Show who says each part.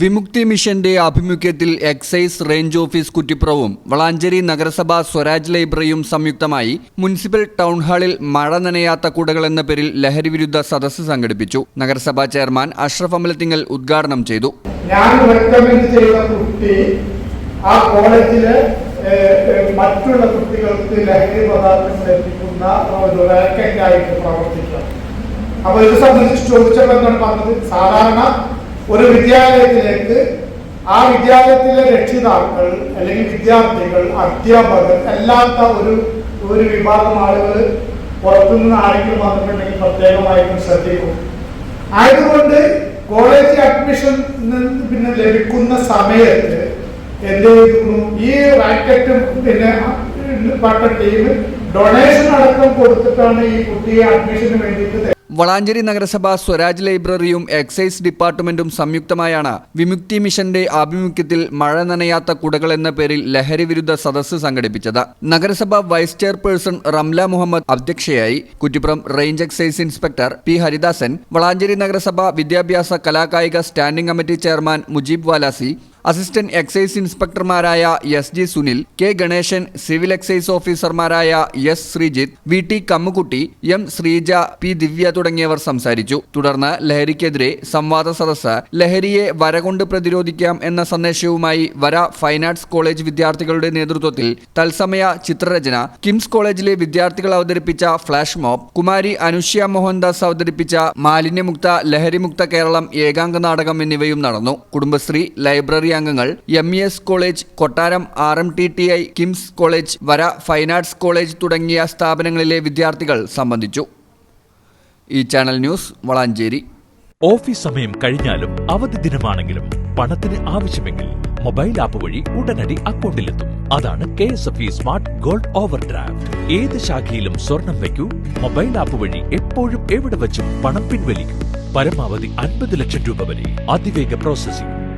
Speaker 1: വിമുക്തി മിഷന്റെ ആഭിമുഖ്യത്തിൽ excise range office കുറ്റിപ്പുറവും വളാഞ്ചേരി നഗരസഭ സ്വരാജ് ലൈബ്രറിയും സംയുക്തമായി മുനിസിപ്പൽ ടൗൺ ഹാളിൽ മഴ നനയാത്ത കുടകൾ എന്ന പേരിൽ ലഹരിവിരുദ്ധ സദസ്സ് സംഘടിപ്പിച്ചു. നഗരസഭാ ചെയർമാൻ അഷ്റഫ് അമലത്തിങ്ങൽ ഉദ്ഘാടനം ചെയ്തു.
Speaker 2: ഞാൻ റെക്കമെൻഡ് ചെയ്ത കുട്ടി ആ കോളേജിലെ മറ്റുള്ള കുട്ടികൾക്ക് ലഹരി പദാർത്ഥങ്ങൾ ഒരു റാക്കറ്റ് ആയിട്ട് പ്രവർത്തിക്കുക അപ്പൊ ഇത് സംബന്ധിച്ച് ചോദിച്ചപ്പോൾ എന്താണ് പറഞ്ഞത്? സാധാരണ ഒരു വിദ്യാലയത്തിലേക്ക് ആ വിദ്യാലയത്തിലെ രക്ഷിതാക്കൾ അല്ലെങ്കിൽ വിദ്യാർത്ഥികൾ അധ്യാപകർ അല്ലാത്ത ഒരു ഒരു വിഭാഗം ആളുകൾ പുറത്തുനിന്ന് ആരെങ്കിലും വന്നിട്ടുണ്ടെങ്കിൽ പ്രത്യേകമായിട്ടും ശ്രദ്ധിക്കും. ആയതുകൊണ്ട് കോളേജ് അഡ്മിഷൻ പിന്നെ ലഭിക്കുന്ന സമയത്ത് എന്ത് ചെയ്തിരുന്നു ഈ റാക്കറ്റും പിന്നെ പട്ട ടീം ഡൊണേഷൻ അടക്കം കൊടുത്തിട്ടാണ് ഈ കുട്ടിയെ അഡ്മിഷന് വേണ്ടിയിട്ട്
Speaker 1: വളാഞ്ചേരി നഗരസഭ സ്വരാജ് ലൈബ്രറിയും എക്സൈസ് ഡിപ്പാർട്ട്മെന്റും സംയുക്തമായാണ് വിമുക്തി മിഷന്റെ ആഭിമുഖ്യത്തിൽ മഴ നനയാത്ത കുടകൾ എന്ന പേരിൽ ലഹരി വിരുദ്ധ സദസ്സ് സംഘടിപ്പിച്ചത്. നഗരസഭ വൈസ് ചെയർപേഴ്സൺ റംല മുഹമ്മദ് അധ്യക്ഷയായി Kuttippuram range excise inspector P Haridasan Valanchery നഗരസഭ വിദ്യാഭ്യാസ കലാകായിക standing committee chairman Mujeeb Valasi assistant excise ഇൻസ്പെക്ടർമാരായ S G Sunil K Ganesan civil excise ഓഫീസർമാരായ S Sreejith V T Kammukutty M Sreeja P Divya തുടങ്ങിയവർ സംസാരിച്ചു. തുടർന്ന് ലഹരിക്കെതിരെ സംവാദ സദസ് ലഹരിയെ വരകൊണ്ട് പ്രതിരോധിക്കാം എന്ന സന്ദേശവുമായി വര ഫൈൻ ആർട്സ് കോളേജ് വിദ്യാർത്ഥികളുടെ നേതൃത്വത്തിൽ തത്സമയ ചിത്രരചന കിംസ് കോളേജിലെ വിദ്യാർത്ഥികൾ അവതരിപ്പിച്ച ഫ്ലാഷ് മോബ് കുമാരി അനുഷ്യ മോഹൻദാസ് അവതരിപ്പിച്ച മാലിന്യമുക്ത ലഹരിമുക്ത കേരളം ഏകാംഗ നാടകം എന്നിവയും നടന്നു. കുടുംബശ്രീ ലൈബ്രറി അംഗങ്ങൾ M E S college Kottaram R M T T I KIMS college വര ഫൈൻ ആർട്സ് കോളേജ് തുടങ്ങിയ സ്ഥാപനങ്ങളിലെ വിദ്യാർത്ഥികൾ സംബന്ധിച്ചു. ഈ ചാനൽ ന്യൂസ് വളാഞ്ചേരി.
Speaker 3: ഓഫീസ് സമയം കഴിഞ്ഞാലും അവധി ദിനമാണെങ്കിലും പണത്തിന് ആവശ്യമെങ്കിൽ മൊബൈൽ ആപ്പ് വഴി ഉടനടി അക്കൗണ്ടിലെത്തും. അതാണ് K S F E smart gold overdraft ഏത് ശാഖയിലും സ്വർണം വയ്ക്കൂ മൊബൈൽ ആപ്പ് വഴി എപ്പോഴും എവിടെ വെച്ചും പണം പിൻവലിക്കൂ. പരമാവധി അൻപത് ലക്ഷം രൂപ വരെ അതിവേഗ processing.